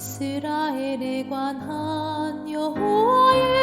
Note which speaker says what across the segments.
Speaker 1: 이스라엘에 관한 여호와의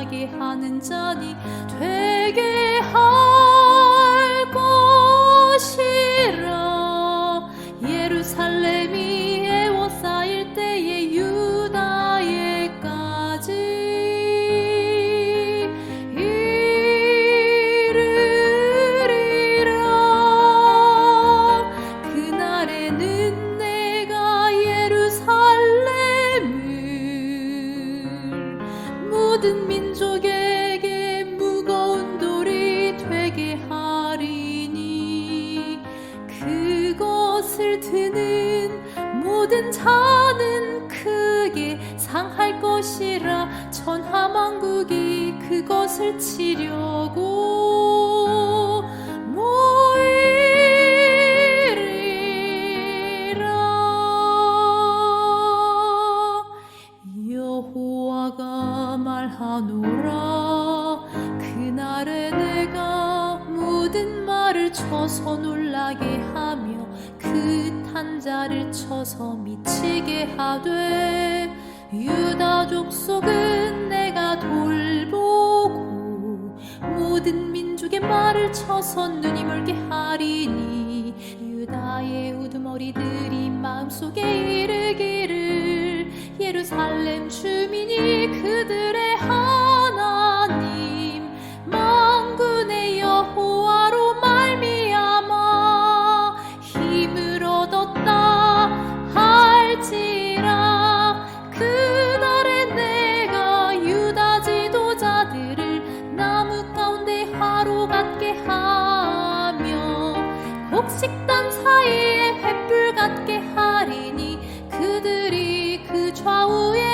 Speaker 1: 하게 하는 자니 되게 할 것을 치려고 모이리라. 여호와가 말하노라. 그날에 내가 모든 말을 쳐서 놀라게 하며 그 탄자를 쳐서 미치게 하되 쳐서 눈이 멀게 하리니 유다의 우두머리들이 마음속에 이르기를 예루살렘 주 곡식단 사이에 횃불 같게 하리니 그들이 그 좌우에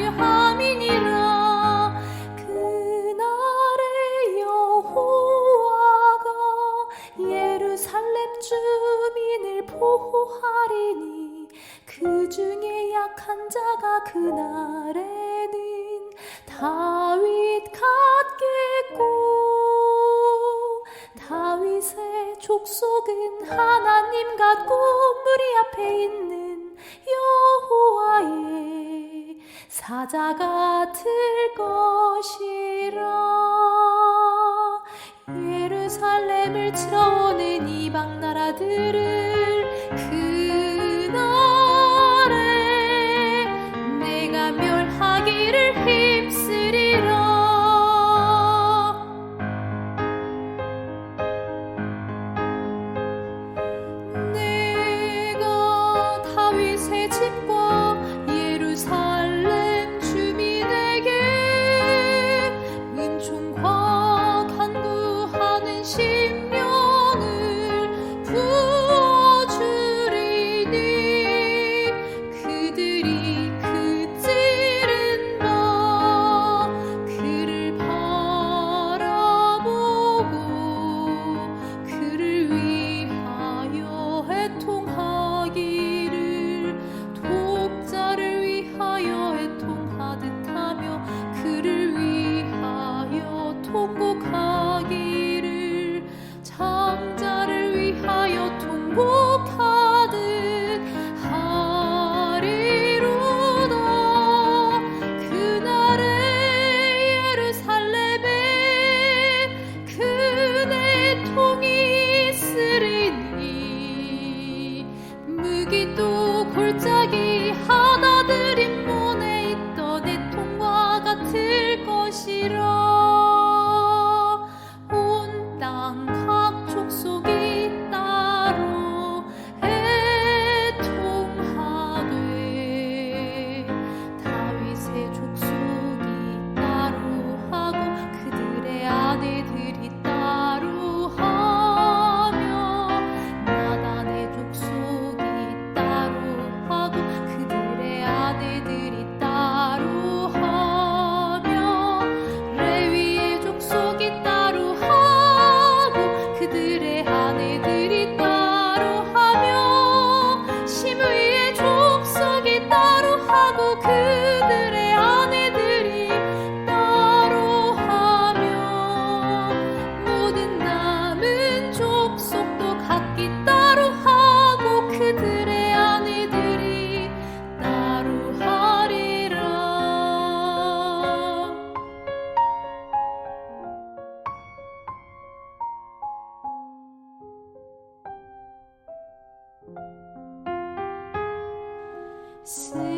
Speaker 1: 하려 함이니라. 그날에 여호와가 예루살렘 주민을 보호하리니 그 중에 약한 자가 그날에는 다윗 같겠고 다윗의 족속은 하나님 같고 무리 앞에 있는 사자 같을 것이 say